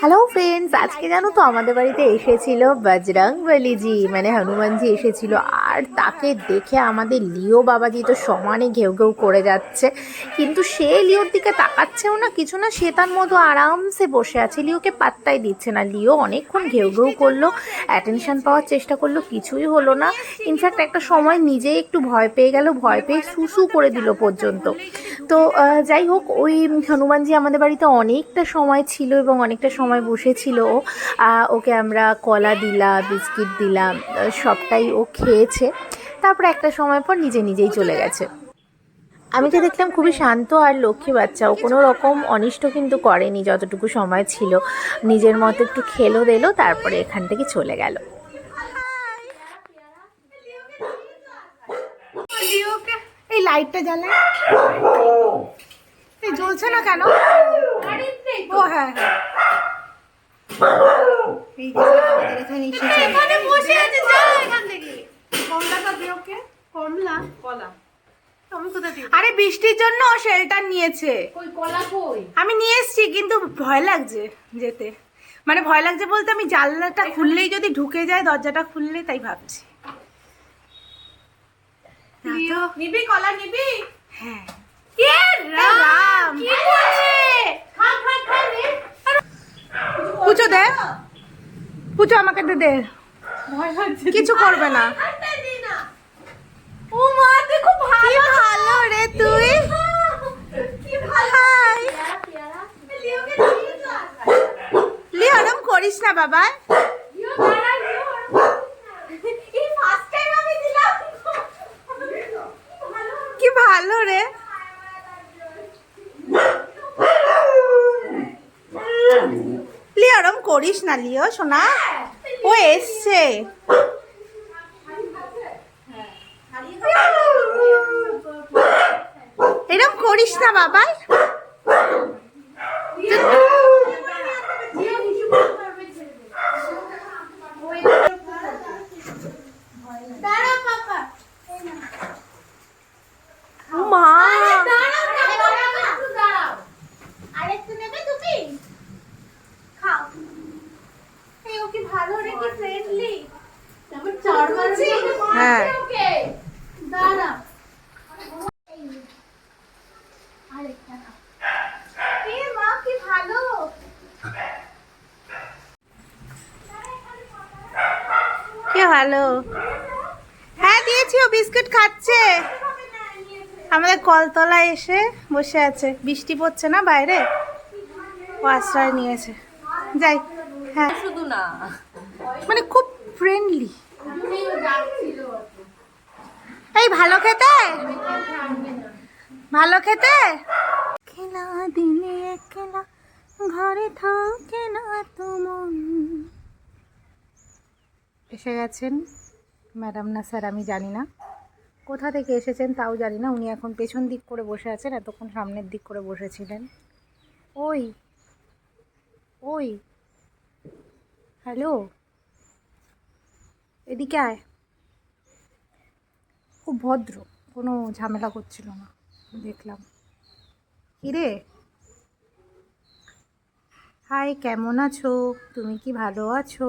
Hello friends আজকে জানো তো আমাদের বাড়িতে এসেছিল বজরং বলিজি। মানে হনুমানজি এসেছিল। আর তাকে দেখে আমাদের লিও বাবাজি তো সমানে ঘেউ ঘেউ করে যাচ্ছে। কিন্তু সে লিওর দিকে তাকাচ্ছেও না, কিছু না, সে তার মতো আরামসে বসে আছে। লিওকে পাত্তাই দিচ্ছে না। লিও অনেকক্ষণ ঘেউ ঘেউ করল অ্যাটেনশন পাওয়ার চেষ্টা করল, কিছুই হলো না। ইনফ্যাক্ট একটা সময় নিজেই একটু ভয় পেয়ে গেল, ভয় পেয়ে সুসু করে দিল পর্যন্ত। তো যাই হোক, ওই হনুমানজি আমাদের বাড়িতে অনেকটা সময় ছিল এবং অনেকটা সময় বসেছিল ও। আহ, ওকে আমরা কলা দিলাম বিস্কিট দিলাম সবটাই ও খেয়েছে। তারপর একটা সময় পর নিজে নিজেই চলে গেছে। আমি তো দেখলাম খুবই শান্ত আর লক্ষ্মী বাচ্চা ও কোনো রকম অনিষ্ট কিন্তু করেনি যতটুকু সময় ছিল। নিজের মতো একটু খেলো দিলো তারপরে এখান থেকে চলে গেল। এই লাইটটা জ্বালা। এই জ্বলছে না কেন ও হ্যাঁ হ্যাঁ এই যে আমাদের এখানে এসেছে কমলাটা দে ওকে? কমলা? কলা। থেকে আরে বৃষ্টির জন্য শেল্টার নিয়েছে। কই কলা কই? আমি নিয়ে এসেছি কিন্তু ভয় লাগছে যেতে। মানে ভয় লাগছে বলতে আমি জানলাটা খুললেই যদি ঢুকে যায় দরজাটা খুললে তাই ভাবছি। নিবি কলা নিবি? হ্যাঁ। রাম। পুজো দে পুজো আমাকে দে দে। ভয় হচ্ছে কিছু করবে না। ও মা দেখো কি ভালো ভালো রে তুই। কি ভালো হাই। পেয়ারা পেয়ারা লিওকে দিয়ে দাও লি ওরম করিস না বাবা লিও দাঁড়া লিও এই ফার্স্ট টাইম আমি দিলাম ভালো কি ভালো রে লি ওরম করিস না লিও সোনা। ও এসছে। এরকম করিস না বাবা দাঁড়া পাপা মা দাঁড়াও একটু দাঁড়াও আরেকটু নেবে তুমি খাও এই ও কি ভালো রে কি ফ্রেন্ডলি তারপর চারবার হ্যাঁ। ওকে দাঁড়া আরেকটা নাও। এ মা কি ভালো? হ্যাঁ দিয়েছি ও বিস্কুট খাচ্ছে। আমাদের কলতলায় এসে বসে আছে। বৃষ্টি পড়ছে না বাইরে? ও আশ্রয় নিয়েছে। যাই হ্যাঁ। শুধু না। মানে খুব ফ্রেন্ডলি ভালো খেতে? ভালো খেতে? খেলা দিনে খেলা ঘরে থাকে না তোমার এসে গেছেন ম্যাডাম না স্যার আমি জানি না। কোথা থেকে এসেছেন তাও জানি না। উনি এখন পেছন দিক করে বসে আছেন এতক্ষণ সামনের দিক করে বসেছিলেন। ওই ওই। হ্যালো? এদিকে আয়। খুব ভদ্র, কোনো ঝামেলা করছিল না, দেখলাম। কিরে? হাই, কেমন আছো? তুমি কি ভালো আছো?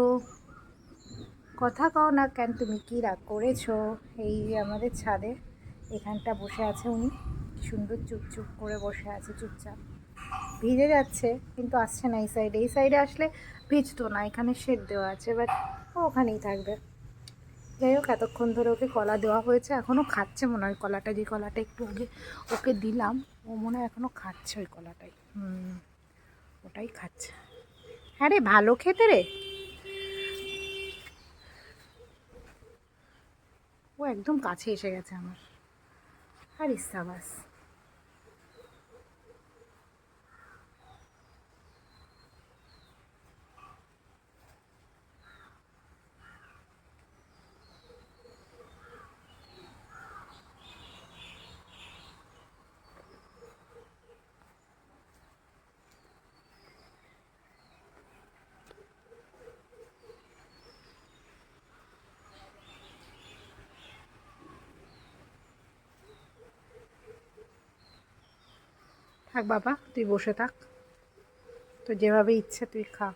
কথা কও না কেন, তুমি কি রাগ করেছ? এই আমাদের ছাদে, এখানটা বসে আছে উনি। সুন্দর চুপচুপ করে বসে আছে, চুপচাপ। ভিজে যাচ্ছে, কিন্তু আসছে না এই সাইডে এই সাইডে আসলে ভিজতো না, এখানে শেড দেওয়া আছে বাট ওখানেই থাকবে। যাই হোক, এতক্ষণ ধরে ওকে কলা দেওয়া হয়েছে। এখনও খাচ্ছে মনে হয় কলাটা, যে কলাটা একটু আগে ওকে দিলাম। ও মনে হয় এখনও খাচ্ছে ওই কলাটাই। হুম, ওটাই খাচ্ছে। হ্যাঁ রে, ভালো খেতে রে। ও একদম কাছে এসে গেছে আমার। আর ইসাবাস থাক বাবা তুই বসে থাক তো যেভাবে ইচ্ছে তুই খা